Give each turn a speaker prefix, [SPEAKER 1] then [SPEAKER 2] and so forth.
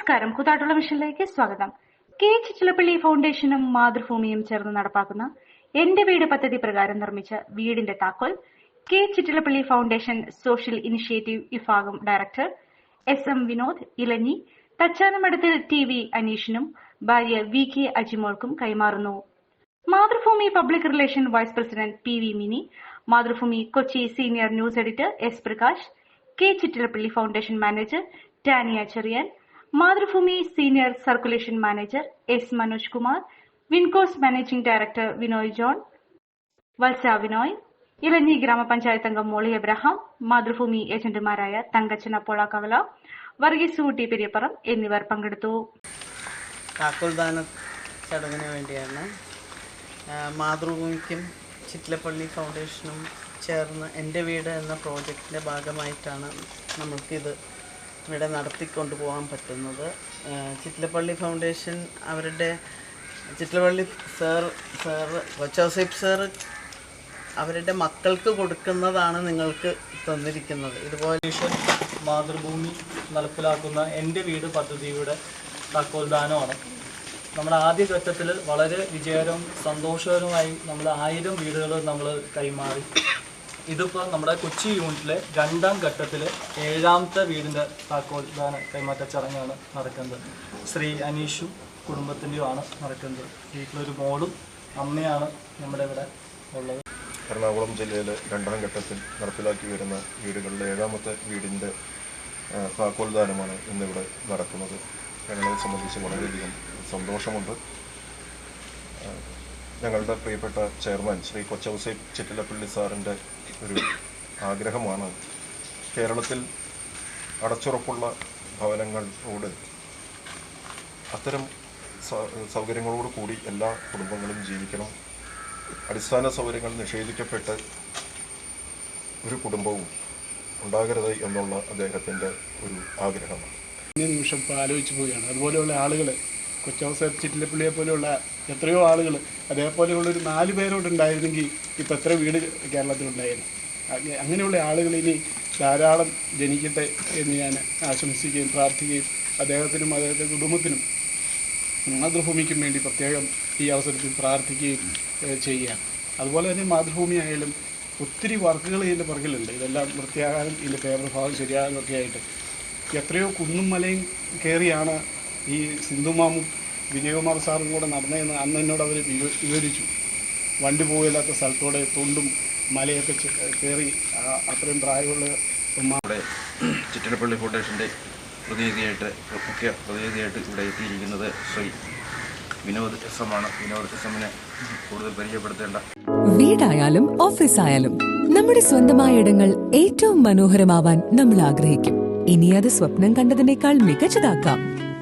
[SPEAKER 1] നമസ്കാരം. കൂത്താട്ടുള്ള മിഷനിലേക്ക് സ്വാഗതം. കെ ചിച്ചിലപ്പള്ളി ഫൗണ്ടേഷനും മാതൃഭൂമിയും ചേർന്ന് നടപ്പാക്കുന്ന എന്റെ വീട് പദ്ധതി പ്രകാരം നിർമ്മിച്ച വീടിന്റെ താക്കോൽ K Chittilappilly foundation social initiative വിഭാഗം director S M Vinod Elanji തച്ചാനമഠത്തിൽ T V അനീഷിനും ഭാര്യ വി കെ അജിമോൾക്കും കൈമാറുന്നു. Mathrubhumi public relation vice president P V Mini Mathrubhumi Kochi senior news editor S Prakash K Chittilappilly foundation manager Tania Cherian Mathrubhumi senior circulation manager S Manoj Kumar Wincos managing director Vinoy John Valsa Vinoy Elanji ഗ്രാമപഞ്ചായത്ത് അംഗം Molly Abraham Mathrubhumi ഏജന്റുമാരായ തങ്കച്ചന കവല വർഗീസ് ഊട്ടി പെരിയപ്പുറം എന്നിവർ പങ്കെടുത്തു.
[SPEAKER 2] ചടങ്ങിന് വേണ്ടിയാണ് മാതൃഭൂമിക്കും ചിറ്റിലപ്പള്ളി ഫൗണ്ടേഷനും ചേർന്ന് എന്റെ വീട് എന്ന പ്രോജക്റ്റിന്റെ ഭാഗമായിട്ടാണ് നമ്മൾക്കിത് ഇവിടെ നടത്തിക്കൊണ്ടു പോകാൻ പറ്റുന്നത്. ചിറ്റിലപ്പള്ളി ഫൗണ്ടേഷൻ അവരുടെ Chittilappilly sir sir Kochouseph sir അവരുടെ മക്കൾക്ക് കൊടുക്കുന്നതാണ് നിങ്ങൾക്ക് തന്നിരിക്കുന്നത്. ഇതുപോലെ
[SPEAKER 3] മാതൃഭൂമി നടപ്പിലാക്കുന്ന എന്റെ വീട് പദ്ധതിയുടെ താക്കോൽദാനമാണ്. നമ്മുടെ ആദ്യ ഘട്ടത്തിൽ വളരെ വിജയകരവും സന്തോഷകരവുമായി നമ്മൾ ആയിരം വീടുകൾ നമ്മൾ കൈമാറി. ഇതിപ്പോൾ നമ്മുടെ കൊച്ചി യൂണിറ്റിലെ രണ്ടാം ഘട്ടത്തിലെ ഏഴാമത്തെ വീടിന്റെ താക്കോൽദാന കൈമാറ്റ ചടങ്ങാണ് നടക്കുന്നത്. ശ്രീ അനീഷും കുടുംബത്തിന്റെയും ആണ് നടക്കുന്നത്. വീട്ടിലൊരു മോളും അമ്മയാണ് നമ്മുടെ ഇവിടെ ഉള്ളത്.
[SPEAKER 4] എറണാകുളം ജില്ലയിലെ രണ്ടാം ഘട്ടത്തിൽ നടപ്പിലാക്കി വരുന്ന വീടുകളിലെ ഏഴാമത്തെ വീടിന്റെ താക്കോൽദാനമാണ് ഇന്നിവിടെ നടക്കുന്നത്. ഞങ്ങളെ സംബന്ധിച്ച് വളരെയധികം സന്തോഷമുണ്ട്. ഞങ്ങളുടെ പ്രിയപ്പെട്ട ചെയർമാൻ ശ്രീ കൊച്ചൗസേപ്പ് ചിറ്റിലപ്പള്ളി സാറിന്റെ ഒരു ആഗ്രഹമാണ് കേരളത്തിൽ അടച്ചുറപ്പുള്ള ഭവനങ്ങളോട് അത്തരം സൗകര്യങ്ങളോട് കൂടി എല്ലാ കുടുംബങ്ങളും ജീവിക്കണം. അടിസ്ഥാന സൗകര്യങ്ങൾ നിഷേധിക്കപ്പെട്ട് ഒരു കുടുംബവും ഉണ്ടാകരുത് എന്നുള്ള അദ്ദേഹത്തിന്റെ ഒരു ആഗ്രഹമാണ്.
[SPEAKER 5] നിമിഷം ഇപ്പോൾ ആലോചിച്ച് പോവുകയാണ്. അതുപോലെയുള്ള ആളുകൾ കൊച്ചവസ ചിറ്റിലപ്പള്ളിയെ പോലെയുള്ള എത്രയോ ആളുകൾ അതേപോലെയുള്ള ഒരു നാല് പേരോട് ഉണ്ടായിരുന്നെങ്കിൽ ഇപ്പം എത്ര വീട് കേരളത്തിലുണ്ടായിരുന്നു. അങ്ങനെയുള്ള ആളുകൾ ഇനി ധാരാളം ജനിക്കട്ടെ എന്ന് ഞാൻ ആശംസിക്കുകയും പ്രാർത്ഥിക്കുകയും അദ്ദേഹത്തിനും അദ്ദേഹത്തിന്റെ കുടുംബത്തിനും മാതൃഭൂമിക്കും വേണ്ടി പ്രത്യേകം ഈ അവസരത്തിൽ പ്രാർത്ഥിക്കുകയും ചെയ്യുകയാണ്. അതുപോലെ തന്നെ മാതൃഭൂമി ആയാലും ഒത്തിരി വർക്കുകൾ ഇതിന്റെ പുറകിലുണ്ട്. ഇതെല്ലാം വൃത്തിയാകാനും ഇതിന്റെ പേപ്പർ ഭാഗം ശരിയാകാനും ഒക്കെ ആയിട്ട്. എത്രയോ കുന്നും മലയും കയറിയാണ് ഈ സിന്ധുമാമും വിജയകുമാർ സാറും കൂടെ നടന്നതെന്ന് അന്ന് എന്നോട് അവർ വിവരിച്ചു. വണ്ടി പോകില്ലാത്ത സ്ഥലത്തോടെ തൊണ്ടും മലയൊക്കെ കയറി അത്രയും പ്രായമുള്ള
[SPEAKER 6] ചിറ്റലപ്പള്ളി ഫൗണ്ടേഷന്റെ പ്രതിനിധിയായിട്ട് മുഖ്യ പ്രതിനിധിയായിട്ട് ഇവിടെ എത്തിയിരിക്കുന്നത് ശ്രീ വിനോദ് എസ് എം ആണ്. വിനോദ് എസ് എമ്മിനെ കൂടുതൽ പരിചയപ്പെടുത്തേണ്ട.
[SPEAKER 7] വീടായാലും ഓഫീസായാലും നമ്മുടെ സ്വന്തമായ ഇടങ്ങൾ ഏറ്റവും മനോഹരമാവാൻ നമ്മൾ ആഗ്രഹിക്കും. ഇനി അത് സ്വപ്നം കണ്ടതിനേക്കാൾ മികച്ചതാക്കാം.